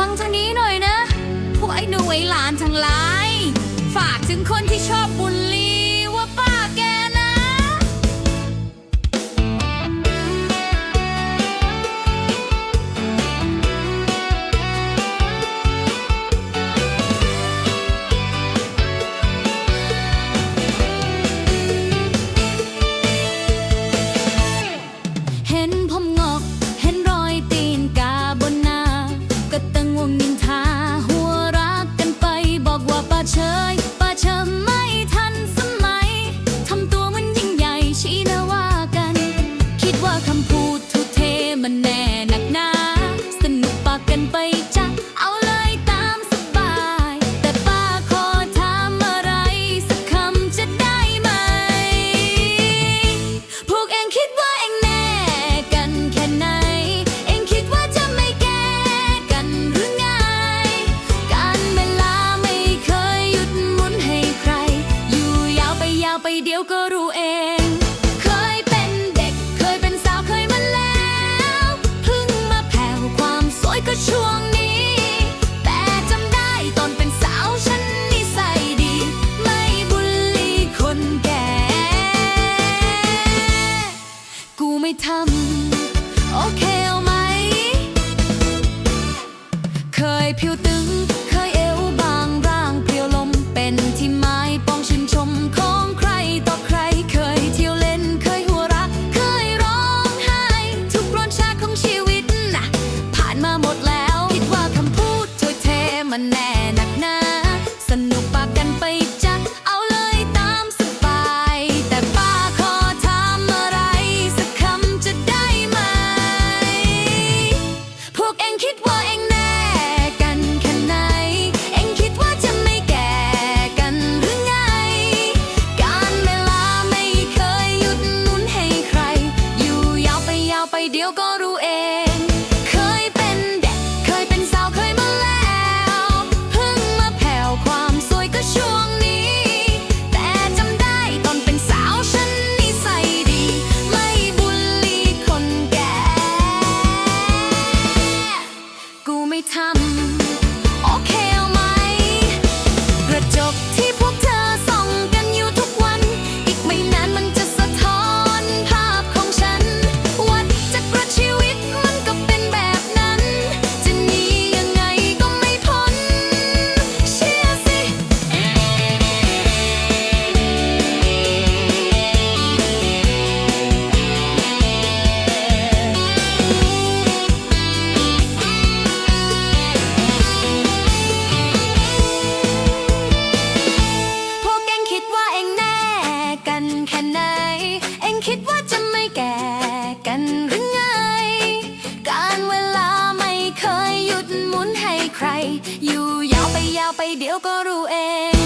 ฟังทางนี้หน่อยนะ พวกไอ้หนูไอ้หลานทั้งหลาย ฝากถึงคนที่ชอบบุลลี ยวก็รู้เองคยเป็นเด็กเคยเป็นสาวเคยมาแล้วพิ่งมาแผ่วความสวยก็ช่วงนี้ แต่จำได้ตอนเป็นสาวฉันนิสัดี ไม่บุลลี่คนแก่ กูไม่ทำโอเคเอาไหม เคยผิวตึง แน่นักหนาสนุกปากกันไปจ้ะเอาเลยตามสบาย แต่ป้าขอถามอะไร สักคำจะได้ไหม พวกเองคิดว่าเองแน่กันแค่ไหน เองคิดว่าจะไม่แก่กันหรือไง การเวลาไม่เคยหยุดหนุนให้ใคร อยู่ยาวไปยาวไปเดี๋ยวก็รู้ ไปเดี๋ยวก็รู้เอง